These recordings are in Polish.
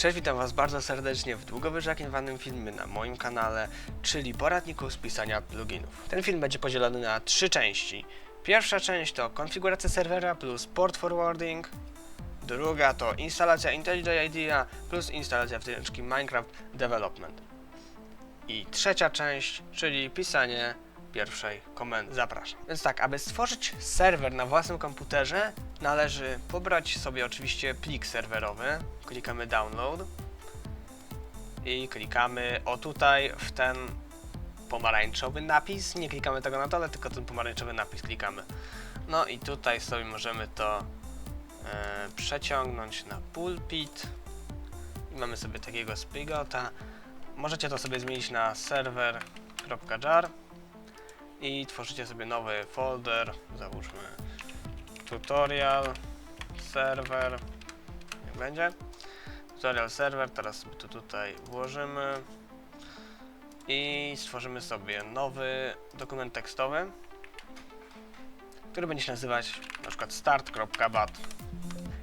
Cześć, witam Was bardzo serdecznie w długo wyczekiwanym filmie na moim kanale, czyli poradniku z pisania pluginów. Ten film będzie podzielony na trzy części. Pierwsza część to konfiguracja serwera plus port forwarding, druga to instalacja IntelliJ IDEA plus instalacja wtyczki Minecraft Development. I trzecia część, czyli pisanie pierwszej komendy. Zapraszam. Więc tak, aby stworzyć serwer na własnym komputerze, należy pobrać sobie oczywiście plik serwerowy. Klikamy download i klikamy o tutaj w ten pomarańczowy napis. Nie klikamy tego na dole, tylko ten pomarańczowy napis klikamy. No i tutaj sobie możemy to e, przeciągnąć na pulpit. I mamy sobie takiego spigota. Możecie to sobie zmienić na server.jar i tworzycie sobie nowy folder, załóżmy tutorial server, niech będzie, tutorial server, teraz sobie to tutaj włożymy i stworzymy sobie nowy dokument tekstowy, który będzie się nazywać na przykład start.bat.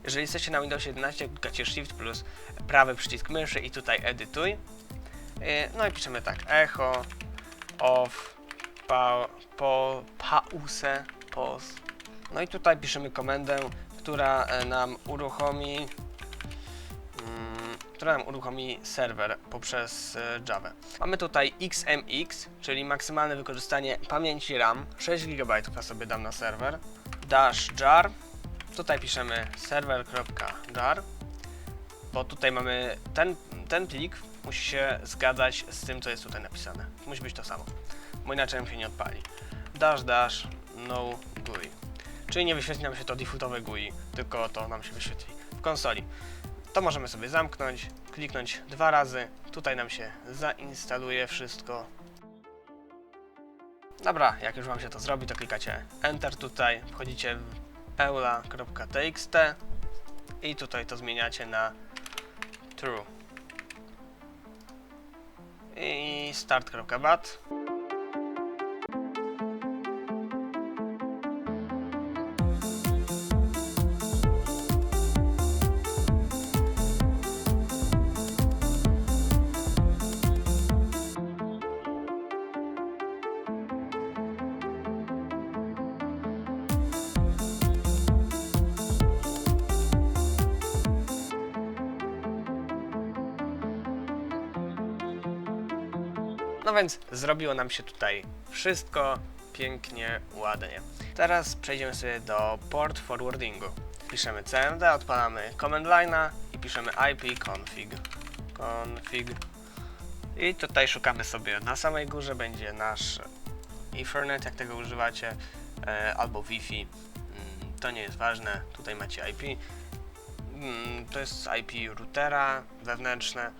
Jeżeli jesteście na Windows 11, klikacie Shift plus prawy przycisk myszy i tutaj edytuj. Yy, No i piszemy tak, echo of pa, po, pause pos. No i tutaj piszemy komendę, która e, nam uruchomi mm, która nam uruchomi serwer poprzez e, Java. Mamy tutaj XMX, czyli maksymalne wykorzystanie pamięci RAM, 6 GB ja sobie dam na serwer, dash jar, tutaj piszemy server.jar, bo tutaj mamy ten, ten plik musi się zgadzać z tym, co jest tutaj napisane. Musi być to samo, bo inaczej nam się nie odpali. Dash dash no GUI. Czyli nie wyświetli nam się to defaultowe GUI, tylko to nam się wyświetli w konsoli. To możemy sobie zamknąć, kliknąć dwa razy. Tutaj nam się zainstaluje wszystko. Dobra, jak już Wam się to zrobi, to klikacie Enter tutaj, wchodzicie w eula.txt i tutaj to zmieniacie na True. I start.bat. No więc zrobiło nam się tutaj wszystko pięknie, ładnie. Teraz przejdziemy sobie do port forwardingu. Piszemy cmd, odpalamy command line'a i piszemy ip config. config. I tutaj szukamy sobie na samej górze będzie nasz Ethernet, jak tego używacie, e, albo Wi-Fi. Mm, To nie jest ważne, tutaj macie IP. Mm, To jest IP routera wewnętrzne.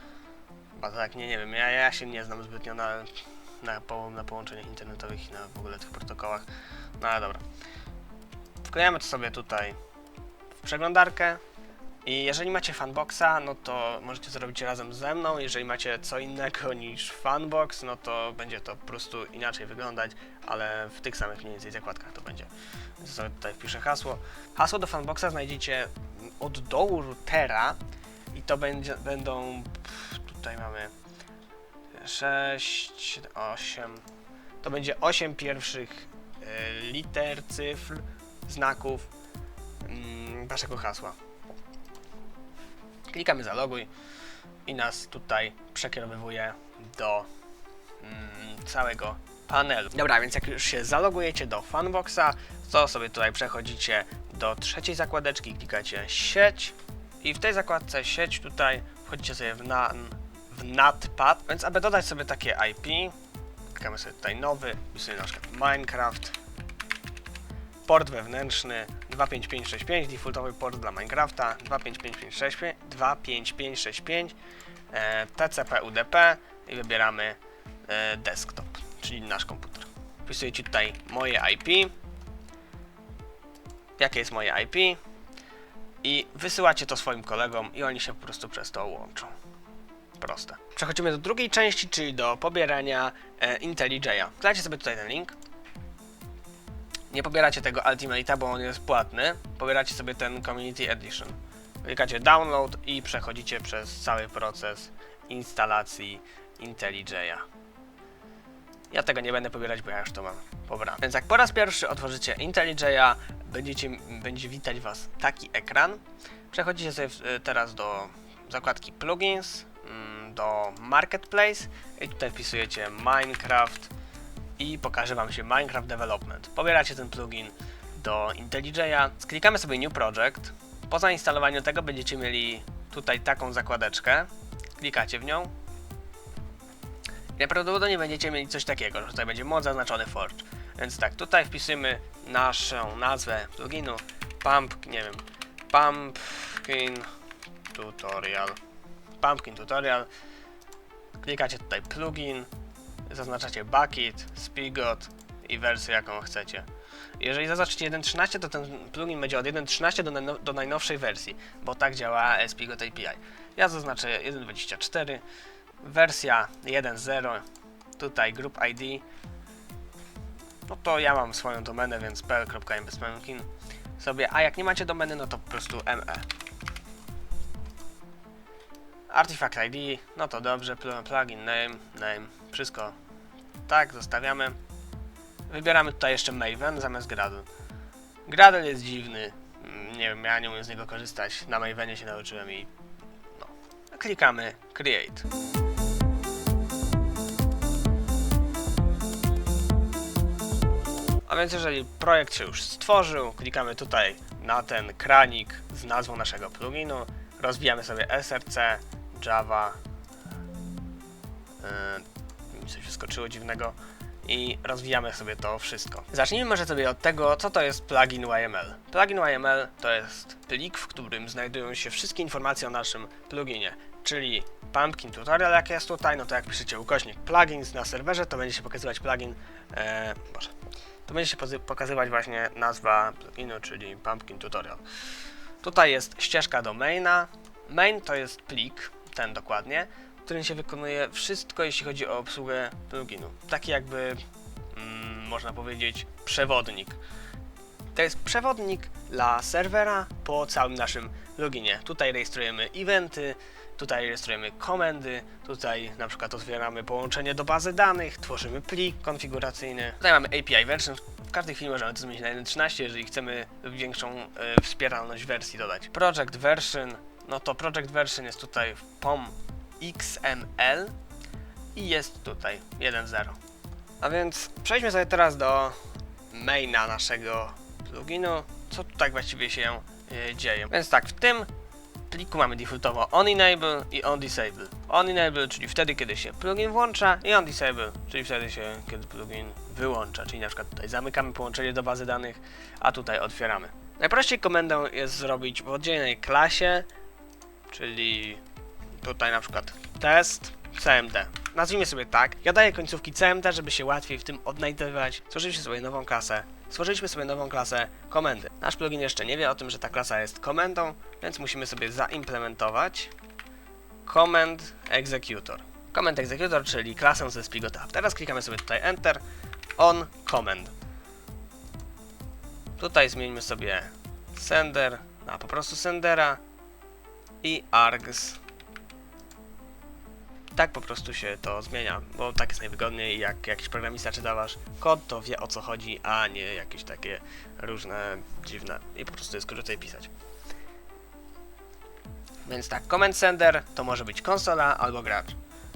Chyba tak, nie, nie wiem, ja, ja się nie znam zbytnio na, na, po, na połączeniach internetowych i na w ogóle tych protokołach. No ale dobra. Wklejamy to sobie tutaj w przeglądarkę i jeżeli macie fanboxa, no to możecie zrobić razem ze mną. Jeżeli macie co innego niż fanbox, no to będzie to po prostu inaczej wyglądać, ale w tych samych mniej więcej zakładkach to będzie. Więc sobie tutaj wpiszę hasło. Hasło do fanboxa znajdziecie od dołu routera i to będzie, będą tutaj mamy 6, 8. To będzie 8 pierwszych e, liter, cyfr, znaków mm, waszego hasła. Klikamy zaloguj i nas tutaj przekierowywuje do mm, całego panelu. Dobra, więc jak już się zalogujecie do Funboxa, to sobie tutaj przechodzicie do trzeciej zakładeczki, klikacie sieć i w tej zakładce sieć tutaj wchodzicie sobie w, na, w NATPad, więc aby dodać sobie takie IP, klikamy sobie tutaj nowy, wpisujemy na przykład Minecraft, port wewnętrzny 25565, defaultowy port dla Minecrafta 25565, 25565, e, TCP UDP i wybieramy e, desktop, czyli nasz komputer. Wpisujecie tutaj moje IP, jakie jest moje IP i wysyłacie to swoim kolegom i oni się po prostu przez to łączą. Proste. Przechodzimy do drugiej części, czyli do pobierania e, IntelliJ'a. Wklejcie sobie tutaj ten link. Nie pobieracie tego Ultimate'a, bo on jest płatny. Pobieracie sobie ten Community Edition. klikacie download i przechodzicie przez cały proces instalacji IntelliJ'a. Ja tego nie będę pobierać, bo ja już to mam pobrane. Więc jak po raz pierwszy otworzycie IntelliJ'a, będziecie, będzie witać Was taki ekran. Przechodzicie sobie e, teraz do zakładki plugins, do marketplace i tutaj wpisujecie Minecraft i pokaże Wam się Minecraft Development. Pobieracie ten plugin do IntelliJ'a, sklikamy sobie New Project. Po zainstalowaniu tego będziecie mieli tutaj taką zakładeczkę. Klikacie w nią. I Najprawdopodobniej będziecie mieli coś takiego, że tutaj będzie mod zaznaczony Forge. Więc tak, tutaj wpisujemy naszą nazwę pluginu Pump, nie wiem, Pumpkin Tutorial. Pumpkin Tutorial. Klikacie tutaj plugin, zaznaczacie bucket, spigot i wersję jaką chcecie. Jeżeli zaznaczycie 1.13, to ten plugin będzie od 1.13 do, do najnowszej wersji, bo tak działa Spigot API. Ja zaznaczę 1.24, wersja 1.0, tutaj group ID. No to ja mam swoją domenę, więc pl.mbspumpkin sobie, a jak nie macie domeny, no to po prostu me. Artifact ID, no to dobrze, pl- plugin name, name, wszystko tak, zostawiamy. Wybieramy tutaj jeszcze Maven zamiast Gradle. Gradle jest dziwny, mm, nie wiem, ja nie umiem z niego korzystać, na Mavenie się nauczyłem i no. Klikamy Create. A więc jeżeli projekt się już stworzył, klikamy tutaj na ten kranik z nazwą naszego pluginu, rozwijamy sobie src, java, yy, mi coś wyskoczyło dziwnego i rozwijamy sobie to wszystko. Zacznijmy może sobie od tego, co to jest plugin YML. Plugin YML to jest plik, w którym znajdują się wszystkie informacje o naszym pluginie, czyli Pumpkin Tutorial, jak jest tutaj, no to jak piszecie ukośnik plugins na serwerze, to będzie się pokazywać plugin, e, boże, to będzie się pokazywać właśnie nazwa pluginu, czyli Pumpkin Tutorial. Tutaj jest ścieżka do maina. Main to jest plik, ten dokładnie, w którym się wykonuje wszystko, jeśli chodzi o obsługę pluginu. Taki jakby, mm, można powiedzieć, przewodnik. To jest przewodnik dla serwera po całym naszym pluginie. Tutaj rejestrujemy eventy, tutaj rejestrujemy komendy, tutaj na przykład otwieramy połączenie do bazy danych, tworzymy plik konfiguracyjny. Tutaj mamy API version, w każdej chwili możemy to zmienić na 1.13, jeżeli chcemy większą e, wspieralność wersji dodać. Project version, no to project version jest tutaj POM XML i jest tutaj 1.0. A więc przejdźmy sobie teraz do maina naszego pluginu, co tutaj właściwie się e, dzieje. Więc tak, w tym pliku mamy defaultowo onEnable i onDisable. OnEnable, czyli wtedy, kiedy się plugin włącza i onDisable, czyli wtedy się, kiedy plugin wyłącza. Czyli na przykład tutaj zamykamy połączenie do bazy danych, a tutaj otwieramy. Najprościej komendą jest zrobić w oddzielnej klasie, czyli tutaj na przykład test CMD. Nazwijmy sobie tak. Ja daję końcówki CMD, żeby się łatwiej w tym odnajdywać. Stworzyliśmy sobie nową klasę. Stworzyliśmy sobie nową klasę komendy. Nasz plugin jeszcze nie wie o tym, że ta klasa jest komendą, więc musimy sobie zaimplementować Command Executor. Command Executor, czyli klasę ze Spigota. Teraz klikamy sobie tutaj Enter on Command. Tutaj zmieńmy sobie sender na po prostu sendera i args. Tak po prostu się to zmienia, bo tak jest najwygodniej. Jak jakiś programista czyta kod, to wie o co chodzi, a nie jakieś takie różne, dziwne i po prostu jest krócej pisać. Więc tak, comment sender to może być konsola albo gracz.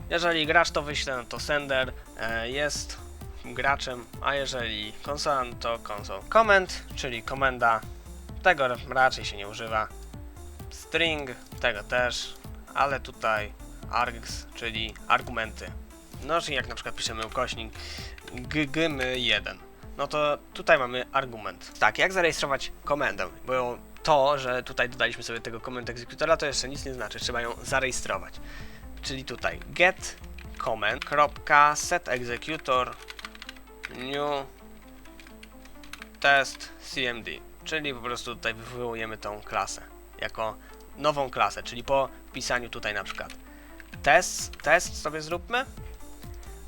Jeżeli gracz to wyśle, to sender e, jest graczem, a jeżeli konsola, to konsol. Comment, czyli komenda, tego raczej się nie używa. String, tego też, ale tutaj args, czyli argumenty. No, czyli jak na przykład piszemy ukośnik gmy1, no to tutaj mamy argument. Tak, jak zarejestrować komendę? Bo to, że tutaj dodaliśmy sobie tego comment executora, to jeszcze nic nie znaczy, trzeba ją zarejestrować. Czyli tutaj get comment, set executor, new test cmd, czyli po prostu tutaj wywołujemy tą klasę jako nową klasę, czyli po wpisaniu tutaj na przykład test, test sobie zróbmy,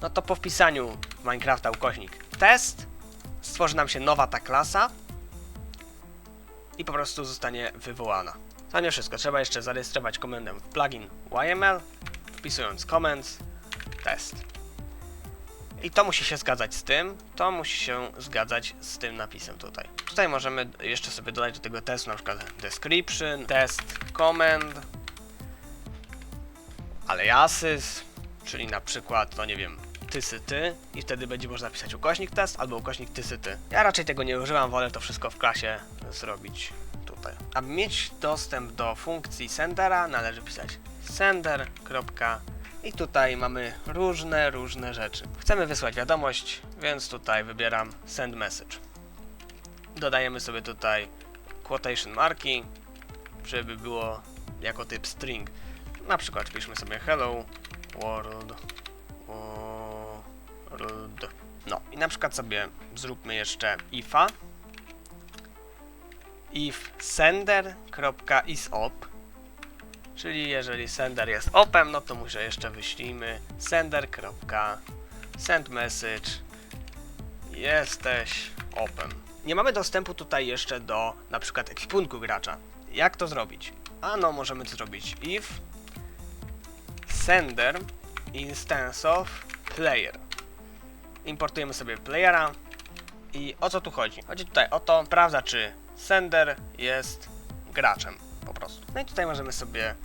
no to po wpisaniu Minecrafta ukośnik test stworzy nam się nowa ta klasa i po prostu zostanie wywołana. To nie wszystko, trzeba jeszcze zarejestrować komendę w plugin YML, wpisując comments, test. I to musi się zgadzać z tym, to musi się zgadzać z tym napisem tutaj. Tutaj możemy jeszcze sobie dodać do tego testu na przykład description, test comment, aliases, czyli na przykład, no nie wiem, tysy ty i wtedy będzie można pisać ukośnik test albo ukośnik tysy ty. Ja raczej tego nie używam, wolę to wszystko w klasie zrobić tutaj. Aby mieć dostęp do funkcji sendera należy pisać sender. I tutaj mamy różne, różne rzeczy. Chcemy wysłać wiadomość, więc tutaj wybieram send message. Dodajemy sobie tutaj quotation marki, żeby było jako typ string. Na przykład piszmy sobie hello world world. No i na przykład sobie zróbmy jeszcze ifa if sender.isOp czyli jeżeli sender jest opem, no to może jeszcze wyślijmy sender.sendMessage jesteś opem. Nie mamy dostępu tutaj jeszcze do na przykład ekwipunku gracza. Jak to zrobić? Ano, możemy to zrobić if sender instance of player. Importujemy sobie playera i o co tu chodzi? Chodzi tutaj o to, sprawdza czy sender jest graczem. No i tutaj możemy sobie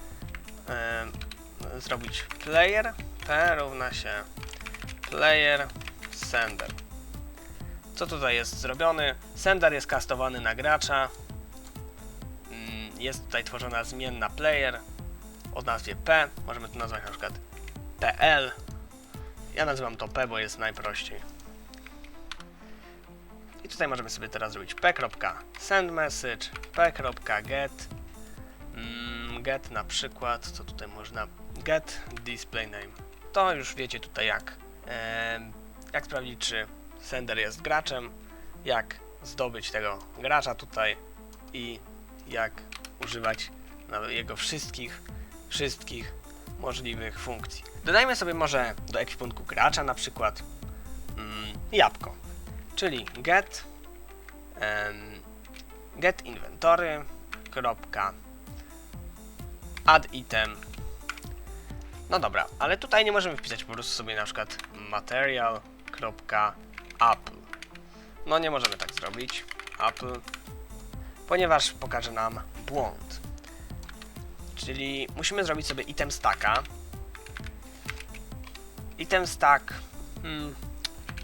zrobić player p równa się player sender. Co tutaj jest zrobione? Sender jest kastowany na gracza. Mm, Jest tutaj tworzona zmienna player o nazwie p. Możemy to nazwać na przykład pl. Ja nazywam to p, bo jest najprościej. I tutaj możemy sobie teraz zrobić p.sendMessage, p.get, get na przykład, co tutaj można, get display name. To już wiecie tutaj jak, jak sprawdzić czy sender jest graczem, jak zdobyć tego gracza tutaj i jak używać jego wszystkich, wszystkich możliwych funkcji. Dodajmy sobie może do ekwipunku gracza na przykład mm, jabłko, czyli get em, get inventory add item. No dobra, ale tutaj nie możemy wpisać po prostu sobie na przykład material kropka apple no nie możemy tak zrobić. Apple ponieważ pokaże nam błąd. Czyli musimy zrobić sobie item stacka. Item stack hmm,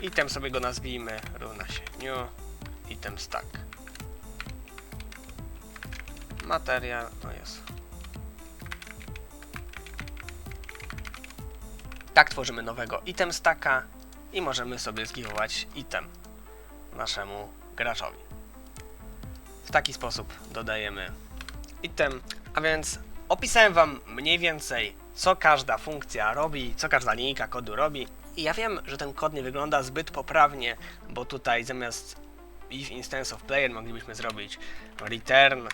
item sobie go nazwijmy równa się new item stack. Materiał no jest tak tworzymy nowego item stacka i możemy sobie zgiwować item naszemu graczowi. W taki sposób dodajemy item. A więc opisałem wam mniej więcej co każda funkcja robi, co każda linijka kodu robi. I ja wiem, że ten kod nie wygląda zbyt poprawnie, bo tutaj zamiast if instance of player moglibyśmy zrobić return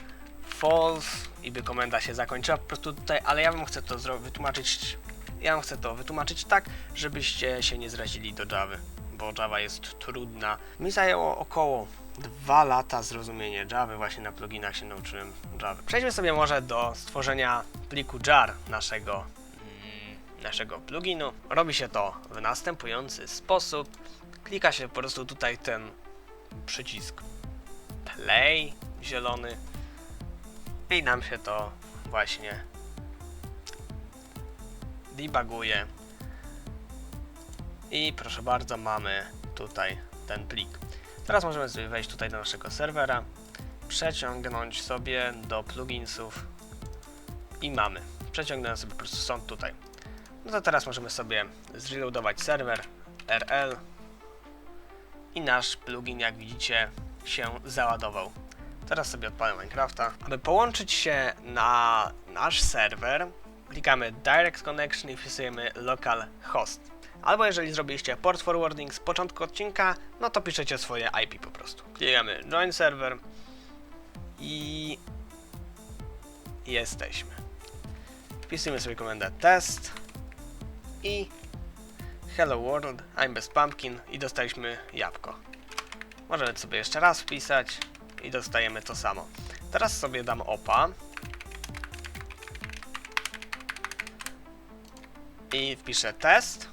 false i by komenda się zakończyła po prostu tutaj, ale ja wam chcę to wytłumaczyć ja chcę to wytłumaczyć tak, żebyście się nie zrazili do Java, bo Java jest trudna. Mi zajęło około dwa lata zrozumienie Java, właśnie na pluginach się nauczyłem Java. Przejdźmy sobie może do stworzenia pliku jar naszego, mm, naszego pluginu. Robi się to w następujący sposób. Klika się po prostu tutaj ten przycisk play zielony i nam się to właśnie debuguje. I proszę bardzo, mamy tutaj ten plik. Teraz możemy sobie wejść tutaj do naszego serwera, przeciągnąć sobie do pluginsów i mamy. Przeciągnąłem sobie po prostu stąd tutaj. No to teraz możemy sobie zreloadować serwer RL i nasz plugin, jak widzicie, się załadował. Teraz sobie odpalę Minecrafta. Aby połączyć się na nasz serwer, klikamy Direct Connection i wpisujemy localhost. Albo jeżeli zrobiliście port forwarding z początku odcinka, no to piszecie swoje IP po prostu. Klikamy Join Server i jesteśmy. Wpisujemy sobie komendę test i hello world, I'm best pumpkin i dostaliśmy jabłko. Możemy sobie jeszcze raz wpisać i dostajemy to samo. Teraz sobie dam opa i wpiszę test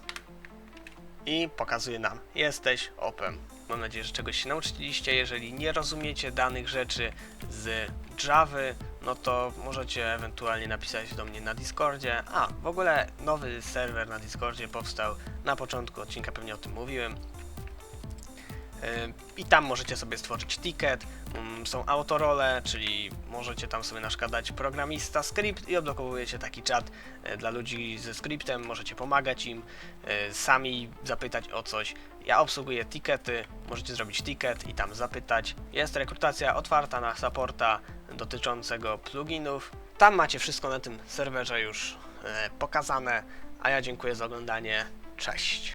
i pokazuje nam, jesteś opem. Mam nadzieję, że czegoś się nauczyliście. Jeżeli nie rozumiecie danych rzeczy z Java, no to możecie ewentualnie napisać do mnie na Discordzie. A, w ogóle nowy serwer na Discordzie powstał na początku odcinka, pewnie o tym mówiłem. Yy, I tam możecie sobie stworzyć ticket, mm, są autorole, czyli możecie tam sobie na przykład dać programista skrypt i odblokowujecie taki czat e, dla ludzi ze skryptem, możecie pomagać im, e, sami zapytać o coś. Ja obsługuję tickety, możecie zrobić ticket i tam zapytać. Jest rekrutacja otwarta na supporta dotyczącego pluginów. Tam macie wszystko na tym serwerze już pokazane, a ja dziękuję za oglądanie. Cześć!